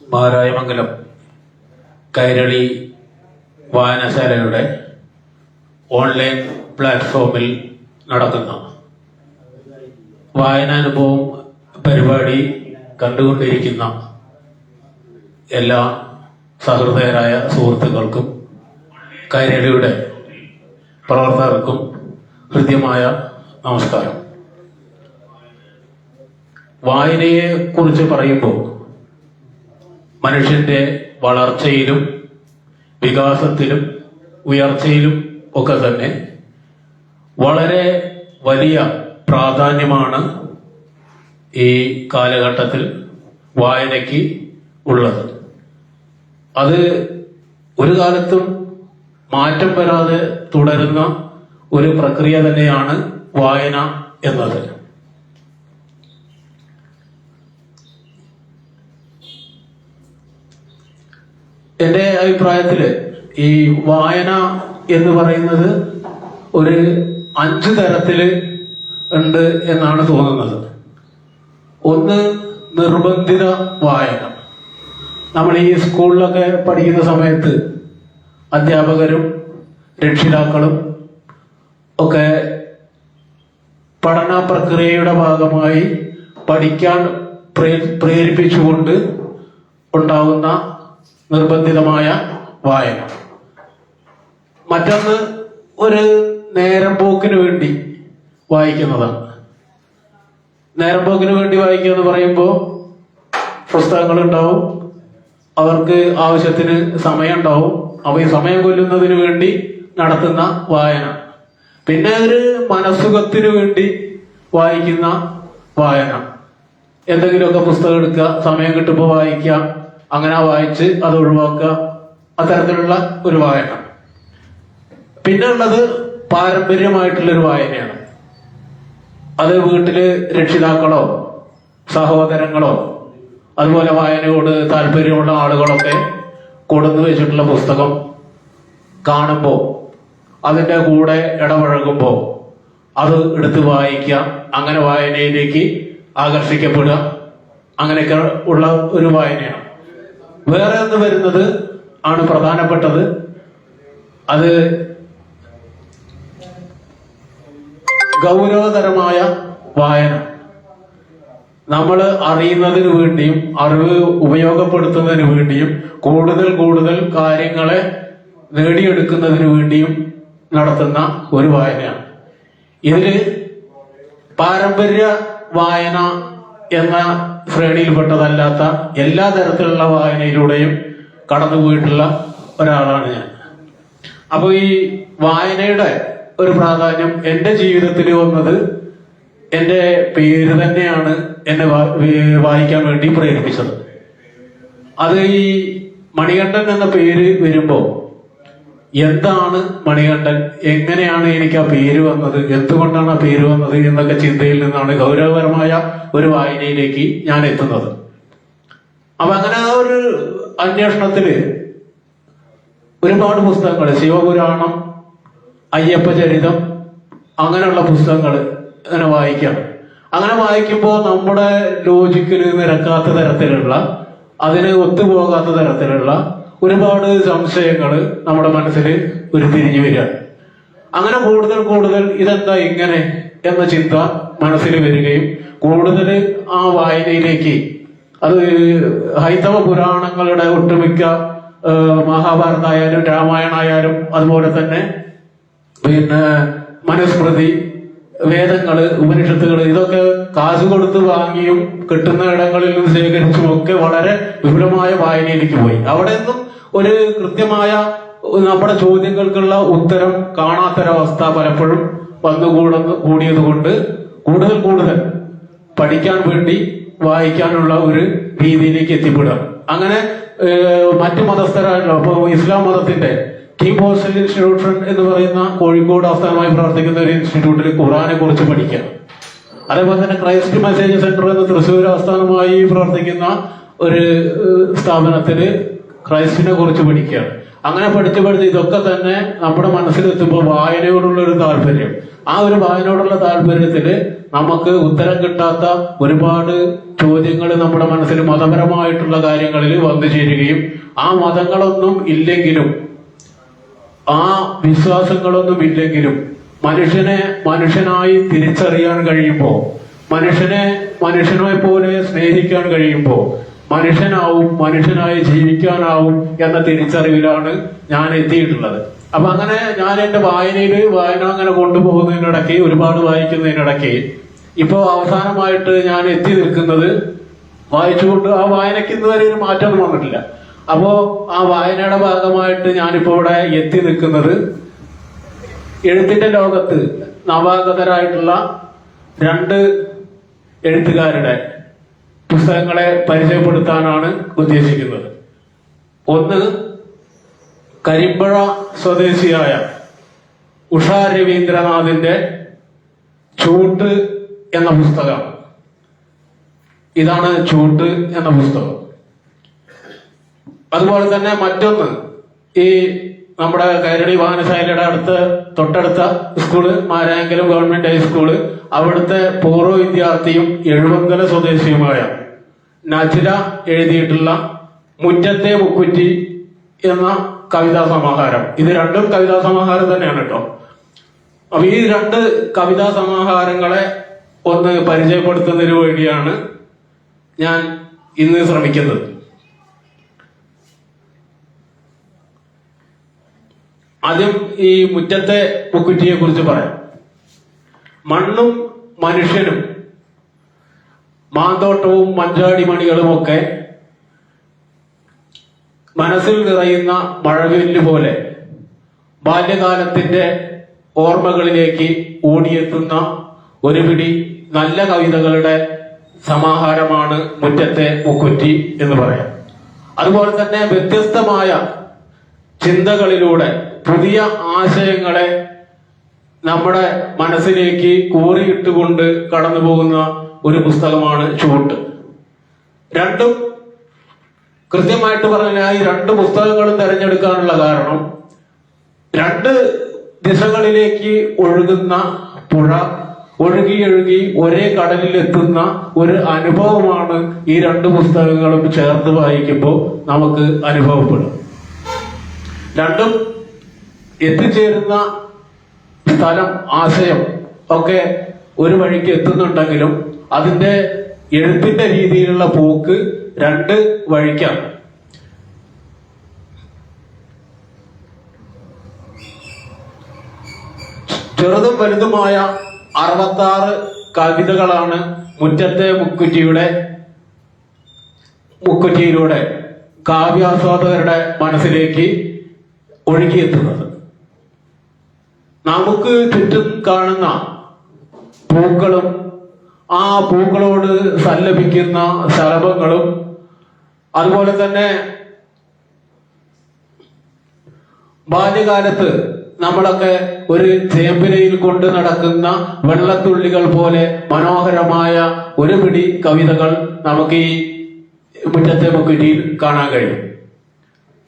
Marayamangalam Kairali വായനശാലയുടെ online പ്ലാറ്റ്ഫോമിൽ നടക്കുന്ന വായനാനുഭവം പരിപാടി കണ്ടുകൊണ്ടിരിക്കുന്ന എല്ലാ സഹൃദയരായ സുഹൃത്തുക്കൾക്കും കൈരളിയുടെ പ്രവർത്തകർക്കും ഹൃദ്യമായ നമസ്കാരം. വായനയെ കുറിച്ച് പറയുമ്പോൾ മനുഷ്യന്റെ വളർച്ചയിലും വികാസത്തിലും ഉയർച്ചയിലും ഒക്കെ തന്നെ വളരെ വലിയ പ്രാധാന്യമാണ് ഈ കാലഘട്ടത്തിൽ വായനയ്ക്ക് ഉള്ളത്. അത് ഒരു കാലത്തും മാറ്റം വരാതെ തുടരുന്ന ഒരു പ്രക്രിയ തന്നെയാണ് വായന എന്നത്. എന്റെ അഭിപ്രായത്തിൽ ഈ വായന എന്ന് പറയുന്നത് ഒരു അഞ്ച് തരത്തിൽ ഉണ്ട് എന്നാണ് തോന്നുന്നത്. ഒന്ന് നിർബന്ധിത വായന. നമ്മൾ ഈ സ്കൂളിലൊക്കെ പഠിക്കുന്ന സമയത്ത് അധ്യാപകരും രക്ഷിതാക്കളും ഒക്കെ പഠന പ്രക്രിയയുടെ ഭാഗമായി പഠിക്കാൻ പ്രേ- പ്രേരിപ്പിച്ചുകൊണ്ട് ഉണ്ടാകുന്ന നിർബന്ധിതമായ വായന. മറ്റൊന്ന് ഒരു നേരം പോക്കിന് വേണ്ടി വായിക്കുന്നതാണ്. നേരം പോക്കിന് വേണ്ടി വായിക്കുക എന്ന് പറയുമ്പോൾ പുസ്തകങ്ങൾ ഉണ്ടാവും അവർക്ക് ആവശ്യത്തിന് സമയം ഉണ്ടാവും അവ ഈ സമയം കൊല്ലുന്നതിന് വേണ്ടി നടത്തുന്ന വായന. പിന്നെ ഒരു മനസ്സുഖത്തിന് വേണ്ടി വായിക്കുന്ന വായന. എന്തെങ്കിലുമൊക്കെ പുസ്തകം എടുക്കുക സമയം കിട്ടുമ്പോൾ വായിക്കുക അങ്ങനെ വായിച്ച് അത് ഒഴിവാക്കുക. അത്തരത്തിലുള്ള ഒരു വായന. പിന്നെ ഉള്ളത് പാരമ്പര്യമായിട്ടുള്ളൊരു വായനയാണ്. അത് വീട്ടിൽ രക്ഷിതാക്കളോ സഹോദരങ്ങളോ അതുപോലെ വായനയോട് താല്പര്യമുള്ള ആളുകളൊക്കെ കൊടുന്നു വെച്ചിട്ടുള്ള പുസ്തകം കാണുമ്പോൾ അതിന്റെ കൂടെ ഇടപഴകുമ്പോൾ അത് എടുത്ത് വായിക്കുക. അങ്ങനെ വായനയിലേക്ക് ആകർഷിക്കപ്പെടുക. അങ്ങനെയൊക്കെ ഉള്ള ഒരു വായനയാണ്. വേറെ ഒന്ന് വരുന്നത് ആണ് പ്രധാനപ്പെട്ടത്. അത് ഗൗരവതരമായ വായന. നമ്മൾ അറിയുന്നതിന് വേണ്ടിയും അറിവ് ഉപയോഗപ്പെടുത്തുന്നതിന് വേണ്ടിയും കൂടുതൽ കൂടുതൽ കാര്യങ്ങളെ നേടിയെടുക്കുന്നതിന് വേണ്ടിയും നടത്തുന്ന ഒരു വായനയാണ്. ഇതിൽ പാരമ്പര്യ വായന എന്ന ശ്രേണിയിൽപ്പെട്ടതല്ലാത്ത എല്ലാ തരത്തിലുള്ള വായനയിലൂടെയും കടന്നുപോയിട്ടുള്ള ഒരാളാണ് ഞാൻ. അപ്പോൾ ഈ വായനയുടെ ഒരു പ്രാധാന്യം എന്റെ ജീവിതത്തിൽ വന്നത് എന്റെ പേര് തന്നെയാണ് എന്നെ വായിക്കാൻ വേണ്ടി പ്രേരിപ്പിച്ചത്. അത് ഈ മണികണ്ഠൻ എന്ന പേര് വരുമ്പോ എന്താണ് മണികണ്ഠൻ? എങ്ങനെയാണ് എനിക്ക് ആ പേര് വന്നത്? എന്തുകൊണ്ടാണ് ആ പേര് വന്നത് എന്നൊക്കെ ചിന്തയിൽ നിന്നാണ് ഗൗരവപരമായ ഒരു വായനയിലേക്ക് ഞാൻ എത്തുന്നത്. അപ്പൊ അങ്ങനെ ആ ഒരു അന്വേഷണത്തിൽ ഒരുപാട് പുസ്തകങ്ങൾ ശിവപുരാണം അയ്യപ്പ ചരിതം അങ്ങനെയുള്ള പുസ്തകങ്ങൾ അങ്ങനെ വായിക്കാം അങ്ങനെ വായിക്കുമ്പോൾ നമ്മുടെ ലോജിക്കിൽ നിരക്കാത്ത തരത്തിലുള്ള അതിന് ഒത്തുപോകാത്ത തരത്തിലുള്ള ഒരുപാട് സംശയങ്ങൾ നമ്മുടെ മനസ്സിൽ ഉരുത്തിരിഞ്ഞു വരിക. അങ്ങനെ കൂടുതൽ കൂടുതൽ ഇതെന്താ ഇങ്ങനെ എന്ന ചിന്ത മനസ്സിൽ വരികയും കൂടുതൽ ആ വായനയിലേക്ക് അത് ഹൈന്ദവ പുരാണങ്ങളുടെ ഒട്ടുമിക്ക മഹാഭാരതായാലും രാമായണായാലും അതുപോലെ തന്നെ പിന്നെ മനുസ്മൃതി വേദങ്ങൾ ഉപനിഷത്തുകൾ ഇതൊക്കെ കാശ് കൊടുത്ത് വാങ്ങിയും കിട്ടുന്ന ഇടങ്ങളിൽ നിന്ന് ശേഖരിച്ചും ഒക്കെ വളരെ വിപുലമായ വായനയിലേക്ക് പോയി. അവിടെ നിന്നും ഒരു കൃത്യമായ നമ്മുടെ ചോദ്യങ്ങൾക്കുള്ള ഉത്തരം കാണാത്തൊരവസ്ഥ പലപ്പോഴും വന്നുകൂടുന്നു കൂടിയത് കൊണ്ട് കൂടുതൽ കൂടുതൽ പഠിക്കാൻ വേണ്ടി വായിക്കാനുള്ള ഒരു രീതിയിലേക്ക് എത്തിപ്പെടുക. അങ്ങനെ മറ്റു മതസ്ഥരായിട്ടുള്ള ഇപ്പൊ ഇസ്ലാം മതത്തിന്റെ കിങ് ഹോസ്റ്റൽ ഇൻസ്റ്റിറ്റ്യൂഷൻ എന്ന് പറയുന്ന കോഴിക്കോട് ആസ്ഥാനമായി പ്രവർത്തിക്കുന്ന ഒരു ഇൻസ്റ്റിറ്റ്യൂട്ടിൽ ഖുറാനെ കുറിച്ച് പഠിക്കുക. അതേപോലെ തന്നെ ക്രൈസ്റ്റ് മെസ്സേജ് സെന്റർ എന്ന് തൃശ്ശൂർ ആസ്ഥാനമായി പ്രവർത്തിക്കുന്ന ഒരു സ്ഥാപനത്തിൽ ക്രൈസ്റ്റിനെ കുറിച്ച് പഠിക്കുകയാണ് അങ്ങനെ പഠിച്ച് പഠിച്ച് ഇതൊക്കെ തന്നെ നമ്മുടെ മനസ്സിലെത്തുമ്പോൾ വായനയോടുള്ള ഒരു താല്പര്യം. ആ ഒരു വായനയോടുള്ള താല്പര്യത്തിൽ നമുക്ക് ഉത്തരം കിട്ടാത്ത ഒരുപാട് ചോദ്യങ്ങൾ നമ്മുടെ മനസ്സിൽ മതപരമായിട്ടുള്ള കാര്യങ്ങളിൽ വന്നു ചേരുകയും ആ മതങ്ങളൊന്നും ഇല്ലെങ്കിലും ആ വിശ്വാസങ്ങളൊന്നും ഇല്ലെങ്കിലും മനുഷ്യനെ മനുഷ്യനായി തിരിച്ചറിയാൻ കഴിയുമ്പോൾ മനുഷ്യനെ മനുഷ്യനെ പോലെ സ്നേഹിക്കാൻ കഴിയുമ്പോൾ മനുഷ്യനാവും മനുഷ്യനായി ജീവിക്കാനാവും എന്ന തിരിച്ചറിവിലാണ് ഞാൻ എത്തിയിട്ടുള്ളത്. അപ്പൊ അങ്ങനെ ഞാൻ എന്റെ വായനയിൽ വായന അങ്ങനെ കൊണ്ടുപോകുന്നതിനിടയ്ക്ക് ഒരുപാട് വായിക്കുന്നതിനിടയ്ക്ക് ഇപ്പോ അവസാനമായിട്ട് ഞാൻ എത്തി നിൽക്കുന്നത് വായിച്ചുകൊണ്ട് ആ വായനയ്ക്ക് ഇന്ന് വരെ ഒരു മാറ്റം വന്നിട്ടില്ല. അപ്പോ ആ വായനയുടെ ഭാഗമായിട്ട് ഞാനിപ്പോ ഇവിടെ എത്തി നിൽക്കുന്നത് എഴുത്തിന്റെ ലോകത്ത് നവാഗതരായിട്ടുള്ള രണ്ട് എഴുത്തുകാരുടെ പുസ്തകങ്ങളെ പരിചയപ്പെടുത്താനാണ് ഉദ്ദേശിക്കുന്നത്. ഒന്ന് കരിമ്പഴ സ്വദേശിയായ ഉഷ രവീന്ദ്രനാഥിന്റെ ചൂട്ട് എന്ന പുസ്തകം. ഇതാണ് ചൂട്ട് എന്ന പുസ്തകം. അതുപോലെ തന്നെ മറ്റൊന്ന് ഈ നമ്മുടെ കൈരളി വാഹനശാലയുടെ അടുത്ത് തൊട്ടടുത്ത സ്കൂൾ മാരായങ്കലം ഗവൺമെന്റ് ഹൈസ്കൂൾ അവിടുത്തെ പൂർവ വിദ്യാർത്ഥിയും എഴുപങ്കല സ്വദേശിയുമായ നജില എഴുതിയിട്ടുള്ള മുറ്റത്തെ മുക്കുറ്റി എന്ന കവിതാ സമാഹാരം. ഇത് രണ്ടും കവിതാ സമാഹാരം തന്നെയാണ് കേട്ടോ അപ്പൊ ഈ രണ്ട് കവിതാ സമാഹാരങ്ങളെ ഒന്ന് പരിചയപ്പെടുത്തുന്നതിന് വേണ്ടിയാണ് ഞാൻ ഇന്ന് ശ്രമിക്കുന്നത്. ആദ്യം ഈ മുറ്റത്തെ മുക്കുറ്റിയെ കുറിച്ച് പറയാം. മണ്ണും മനുഷ്യനും മാന്തോട്ടവും മഞ്ചാടി മണികളുമൊക്കെ മനസ്സിൽ നിറയുന്ന മഴവില്ല് പോലെ ബാല്യകാലത്തിന്റെ ഓർമ്മകളിലേക്ക് ഓടിയെത്തുന്ന ഒരു പിടി നല്ല കവിതകളുടെ സമാഹാരമാണ് മുറ്റത്തെ മുക്കുറ്റി എന്ന് പറയാം. അതുപോലെ തന്നെ വ്യത്യസ്തമായ ചിന്തകളിലൂടെ പുതിയ ആശയങ്ങളെ നമ്മുടെ മനസ്സിലേക്ക് കോറിയിട്ടുകൊണ്ട് കടന്നു പോകുന്ന ഒരു പുസ്തകമാണ് ചൂട്ട്. രണ്ടും കൃത്യമായിട്ട് പറഞ്ഞാൽ ഈ രണ്ട് പുസ്തകങ്ങളും തിരഞ്ഞെടുക്കാനുള്ള കാരണം രണ്ട് ദിശകളിലേക്ക് ഒഴുകുന്ന പുഴ ഒഴുകി ഒഴുകി ഒരേ കടലിൽ എത്തുന്ന ഒരു അനുഭവമാണ് ഈ രണ്ട് പുസ്തകങ്ങളും ചേർത്ത് വായിക്കുമ്പോൾ നമുക്ക് അനുഭവപ്പെടും. രണ്ടും എത്തിച്ചേരുന്ന സ്ഥലം ആശയം ഒക്കെ ഒരു വഴിക്ക് എത്തുന്നുണ്ടെങ്കിലും അതിന്റെ എഴുത്തിന്റെ രീതിയിലുള്ള പോക്ക് രണ്ട് വഴിക്കാം ചെറുതും വലുതുമായ അറുപത്താറ് കവിതകളാണ് മുറ്റത്തെ മുക്കുറ്റിയുടെ മുക്കുറ്റിയിലൂടെ കാവ്യാസ്വാദകരുടെ മനസ്സിലേക്ക് ഒഴുകിയെത്തുന്നത്. നമുക്ക് ചുറ്റും കാണുന്ന പൂക്കളും ആ പൂക്കളോട് സല്ലപിക്കുന്ന ശലഭങ്ങളും അതുപോലെ തന്നെ ബാല്യകാലത്ത് നമ്മളൊക്കെ ഒരു ചേമ്പിലയിൽ കൊണ്ട് നടക്കുന്ന വെള്ളത്തുള്ളികൾ പോലെ മനോഹരമായ ഒരു പിടി കവിതകൾ നമുക്ക് ഈ മുറ്റത്തെ മുക്കുറ്റിയിൽ കാണാൻ കഴിയും.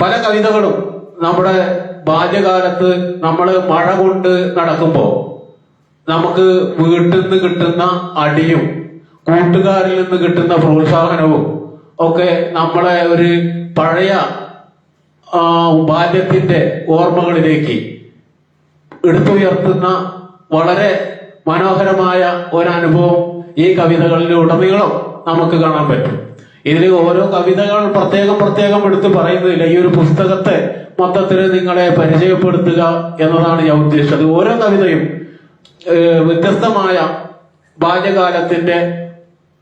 പല കവിതകളും നമ്മുടെ ബാല്യകാലത്ത് നമ്മൾ മഴ കൊണ്ട് നടക്കുമ്പോൾ നമുക്ക് വീട്ടിൽ നിന്ന് കിട്ടുന്ന അടിയും കൂട്ടുകാരിൽ നിന്ന് കിട്ടുന്ന പ്രോത്സാഹനവും ഒക്കെ നമ്മളെ ഒരു പഴയ ബാല്യത്തിന്റെ ഓർമ്മകളിലേക്ക് എടുത്തുയർത്തുന്ന വളരെ മനോഹരമായ ഒരനുഭവം ഈ കവിതകളിലെ ഉടനീളം നമുക്ക് കാണാൻ പറ്റും. ഇതിൽ ഓരോ കവിതകൾ പ്രത്യേകം പ്രത്യേകം എടുത്ത് പറയുന്നില്ല ഈ ഒരു പുസ്തകത്തെ മൊത്തത്തിൽ നിങ്ങളെ പരിചയപ്പെടുത്തുക എന്നതാണ് ഞാൻ ഉദ്ദേശിച്ചത്. ഓരോ കവിതയും വ്യത്യസ്തമായ ബാല്യകാലത്തിന്റെ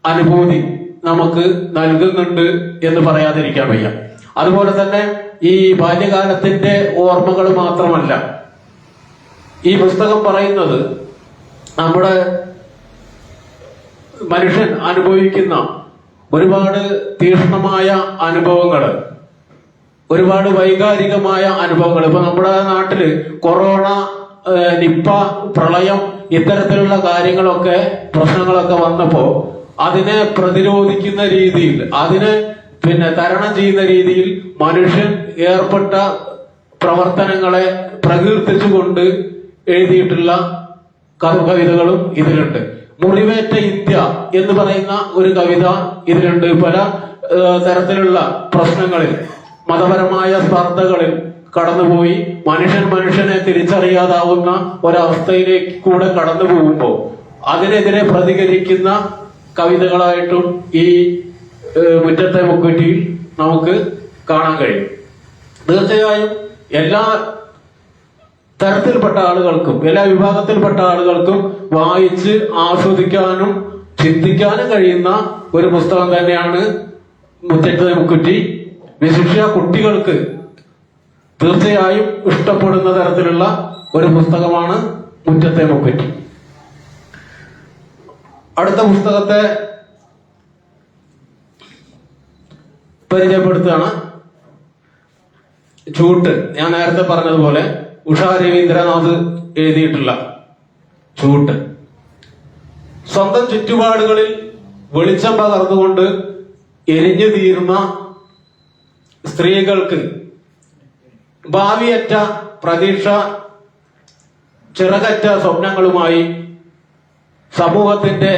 അനുഭൂതി നമുക്ക് നൽകുന്നുണ്ട് എന്ന് പറയാതിരിക്കാൻ വയ്യ. അതുപോലെ തന്നെ ഈ ബാല്യകാലത്തിന്റെ ഓർമ്മകൾ മാത്രമല്ല. ഈ പുസ്തകം പറയുന്നത് നമ്മുടെ മനുഷ്യൻ അനുഭവിക്കുന്ന ഒരുപാട് തീക്ഷ്ണമായ അനുഭവങ്ങൾ ഒരുപാട് വൈകാരികമായ അനുഭവങ്ങൾ ഇപ്പൊ നമ്മുടെ നാട്ടിൽ കൊറോണ നിപ്പ പ്രളയം ഇത്തരത്തിലുള്ള കാര്യങ്ങളൊക്കെ പ്രശ്നങ്ങളൊക്കെ വന്നപ്പോ അതിനെ പ്രതിരോധിക്കുന്ന രീതിയിൽ അതിനെ പിന്നെ തരണം ചെയ്യുന്ന രീതിയിൽ മനുഷ്യൻ ഏർപ്പെട്ട പ്രവർത്തനങ്ങളെ പ്രകീർത്തിച്ചുകൊണ്ട് എഴുതിയിട്ടുള്ള കവ- കവിതകളും ഇതിലുണ്ട്. മുറിവേറ്റ ഇന്ത്യ എന്ന് പറയുന്ന ഒരു കവിത ഇതിലുണ്ട്. പല തരത്തിലുള്ള പ്രശ്നങ്ങളിൽ മതപരമായ സ്പർദ്ധകളിൽ കടന്നുപോയി. മനുഷ്യൻ മനുഷ്യനെ തിരിച്ചറിയാതാവുന്ന ഒരവസ്ഥയിലേക്ക് കൂടെ കടന്നു പോകുമ്പോൾ അതിനെതിരെ പ്രതികരിക്കുന്ന കവിതകളായിട്ടും ഈ മുറ്റത്തെ മുക്കുറ്റിയിൽ നമുക്ക് കാണാൻ കഴിയും. തീർച്ചയായും എല്ലാ തരത്തിൽപ്പെട്ട ആളുകൾക്കും എല്ലാ വിഭാഗത്തിൽപ്പെട്ട ആളുകൾക്കും വായിച്ച് ആസ്വദിക്കാനും ചിന്തിക്കാനും കഴിയുന്ന ഒരു പുസ്തകം തന്നെയാണ് മുറ്റത്തെ മുക്കുറ്റി. വിശിഷ്യ കുട്ടികൾക്ക് തീർച്ചയായും ഇഷ്ടപ്പെടുന്ന തരത്തിലുള്ള ഒരു പുസ്തകമാണ് മുറ്റത്തെ മുക്കറ്റി അടുത്ത പുസ്തകത്തെ പരിചയപ്പെടുത്തുകയാണ്. ചൂട്ട്. ഞാൻ നേരത്തെ പറഞ്ഞതുപോലെ ഉഷാ രവീന്ദ്രനാഥ് എഴുതിയിട്ടുള്ള ചൂട്ട്. സ്വന്തം ചുറ്റുപാടുകളിൽ വെളിച്ചം പകർന്നുകൊണ്ട് എരിഞ്ഞു തീർന്ന സ്ത്രീകൾക്ക് ഭാവിയറ്റ പ്രതീക്ഷ ചിറകറ്റ സ്വപ്നങ്ങളുമായി സമൂഹത്തിന്റെ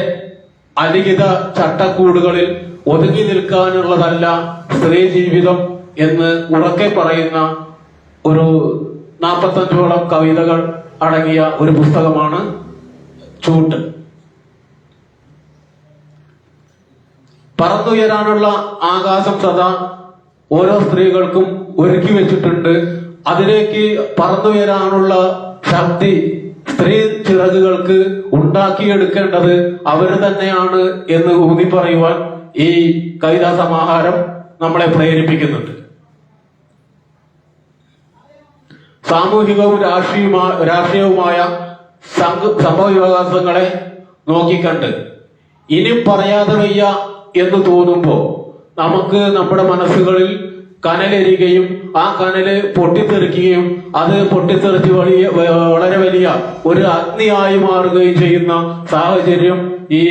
അലിഖിത ചട്ടക്കൂടുകളിൽ ഒതുങ്ങി നിൽക്കാനുള്ളതല്ല സ്ത്രീ ജീവിതം എന്ന് ഉറക്കെ പറയുന്ന ഒരു നാൽപ്പത്തഞ്ചോളം കവിതകൾ അടങ്ങിയ ഒരു പുസ്തകമാണ് ചൂട്ട്. പറന്നുയരാനുള്ള ആകാശം സദാ ഓരോ സ്ത്രീകൾക്കും ഒരുക്കി വെച്ചിട്ടുണ്ട്. അതിലേക്ക് പറന്നുയരാനുള്ള ശക്തി സ്ത്രീ ചിറകുകൾക്ക് ഉണ്ടാക്കിയെടുക്കേണ്ടത് അവർ തന്നെയാണ് എന്ന് ഊന്നി പറയുവാൻ ഈ കവിതാ സമാഹാരം നമ്മളെ പ്രേരിപ്പിക്കുന്നുണ്ട്. സാമൂഹികവും രാഷ്ട്രീയവുമായ രാഷ്ട്രീയവുമായ സംഭവ സംഭവവികാസങ്ങളെ നോക്കിക്കണ്ട്. ഇനി പറയാതെ വയ്യ എന്ന് തോന്നുമ്പോ നമുക്ക് നമ്മുടെ മനസ്സുകളിൽ കനലെരിയുകയും ആ കനൽ പൊട്ടിത്തെറിക്കുകയും അത് പൊട്ടിത്തെറിച്ച് വലിയ വളരെ വലിയ ഒരു അഗ്നിയായി മാറുകയും ചെയ്യുന്ന സാഹചര്യം ഈ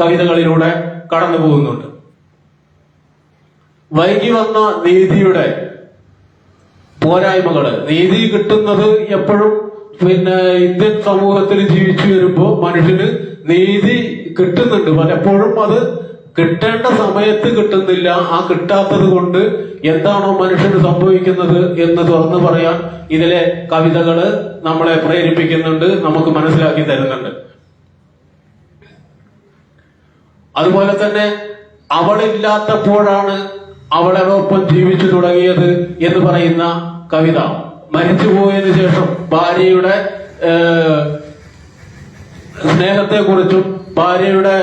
കവിതകളിലൂടെ കടന്നു പോകുന്നുണ്ട്. വൈകി വന്ന നീതിയുടെ പോരായ്മകൾ നീതി കിട്ടുന്നത് എപ്പോഴും പിന്നെ ഇന്ത്യൻ സമൂഹത്തിൽ ജീവിച്ചു വരുമ്പോ മനുഷ്യന് നീതി കിട്ടുന്നുണ്ട്. പലപ്പോഴും അത് കിട്ടേണ്ട സമയത്ത് കിട്ടുന്നില്ല. ആ കിട്ടാത്തത് കൊണ്ട് എന്താണോ മനുഷ്യന് സംഭവിക്കുന്നത് എന്ന് തുറന്നു പറയാൻ ഇതിലെ കവിതകൾ നമ്മളെ പ്രേരിപ്പിക്കുന്നുണ്ട് നമുക്ക് മനസ്സിലാക്കി തരുന്നുണ്ട്. അതുപോലെ തന്നെ അവളില്ലാത്തപ്പോഴാണ് അവളോടൊപ്പം ജീവിച്ചു തുടങ്ങിയത് എന്ന് പറയുന്ന കവിത. മരിച്ചുപോയതിനു ശേഷം ഭാര്യയുടെ സ്നേഹത്തെ സ്നേഹത്തെക്കുറിച്ചും ഭാര്യയുടെ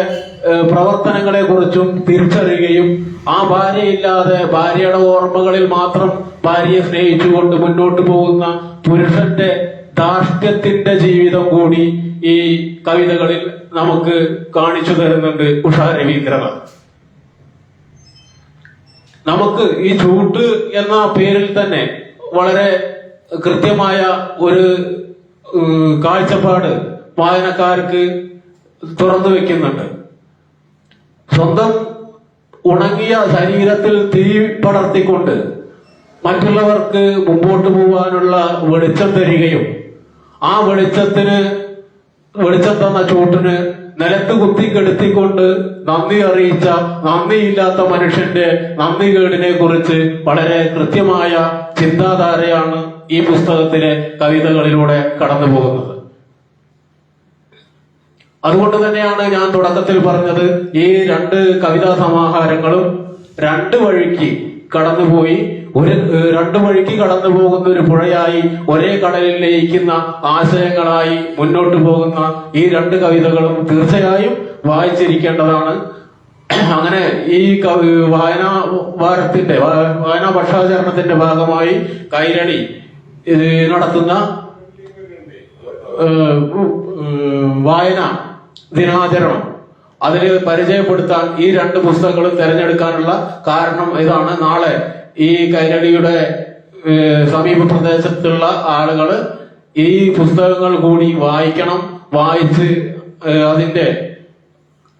പ്രവർത്തനങ്ങളെക്കുറിച്ചും തിരിച്ചറിയുകയും ആ ഭാര്യയില്ലാതെ ഭാര്യയുടെ ഓർമ്മകളിൽ മാത്രം ഭാര്യയെ സ്നേഹിച്ചുകൊണ്ട് മുന്നോട്ട് പോകുന്ന പുരുഷന്റെ ധാർഷ്ട്യത്തിന്റെ ജീവിതം കൂടി ഈ കവിതകളിൽ നമുക്ക് കാണിച്ചു തരുന്നുണ്ട് ഉഷാ രവീന്ദ്രനാഥ്. നമുക്ക് ഈ ചൂട്ട് എന്ന പേരിൽ തന്നെ വളരെ കൃത്യമായ ഒരു കാഴ്ചപ്പാട് വായനക്കാർക്ക് തുറന്നു വെക്കുന്നുണ്ട്. സ്വന്തം ഉണങ്ങിയ ശരീരത്തിൽ തീ പടർത്തിക്കൊണ്ട് മറ്റുള്ളവർക്ക് മുമ്പോട്ട് പോകാനുള്ള വെളിച്ചം തരികയും ആ വെളിച്ചത്തിന് വെളിച്ചം തന്ന ചൂട്ടിന് നിലത്ത് കുത്തി കെടുത്തിക്കൊണ്ട് നന്ദി അറിയിച്ച നന്ദിയില്ലാത്ത മനുഷ്യന്റെ നന്ദി കേടിനെ കുറിച്ച് വളരെ കൃത്യമായ ചിന്താധാരയാണ് ഈ പുസ്തകത്തിലെ കവിതകളിലൂടെ കടന്നു പോകുന്നത് അതുകൊണ്ട് തന്നെയാണ് ഞാൻ തുടക്കത്തിൽ പറഞ്ഞത് ഈ രണ്ട് കവിതാ സമാഹാരങ്ങളും രണ്ട് വഴിക്ക് കടന്നുപോയി. ഒരു രണ്ടു വഴിക്ക് കടന്നു പോകുന്ന ഒരു പുഴയായി ഒരേ കടലിൽ ലയിക്കുന്ന ആശയങ്ങളായി മുന്നോട്ട് പോകുന്ന ഈ രണ്ട് കവിതകളും തീർച്ചയായും വായിച്ചിരിക്കേണ്ടതാണ്. അങ്ങനെ ഈ വായനാ വാരത്തിന്റെ വായനാ ഭക്ഷാചരണത്തിന്റെ ഭാഗമായി കൈരളി നടത്തുന്ന വായന ദിനാചരണം. അതിൽ പരിചയപ്പെടുത്താൻ ഈ രണ്ട് പുസ്തകങ്ങളും തിരഞ്ഞെടുക്കാനുള്ള കാരണം ഇതാണ്. നാളെ ഈ കൈരളിയുടെ ഏഹ്, സമീപ പ്രദേശത്തുള്ള ആളുകൾ ഈ പുസ്തകങ്ങൾ കൂടി വായിക്കണം. വായിച്ച് അതിന്റെ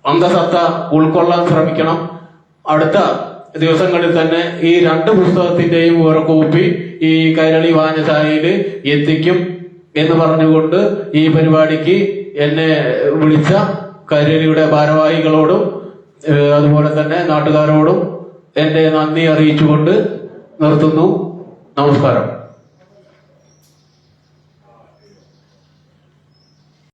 അന്തസത്ത ഉൾക്കൊള്ളാൻ ശ്രമിക്കണം. അടുത്ത ദിവസങ്ങളിൽ തന്നെ ഈ രണ്ട് പുസ്തകത്തിന്റെയും ഓരോ കോപ്പി ഈ കൈരളി വായനശാലയിൽ എത്തിക്കും എന്ന് പറഞ്ഞുകൊണ്ട് ഈ പരിപാടിക്ക് എന്നെ വിളിച്ച കരേലിയുടെ ഭാരവാഹികളോടും അതുപോലെ തന്നെ നാട്ടുകാരോടും എന്റെ നന്ദി അറിയിച്ചുകൊണ്ട് നിർത്തുന്നു. നമസ്കാരം.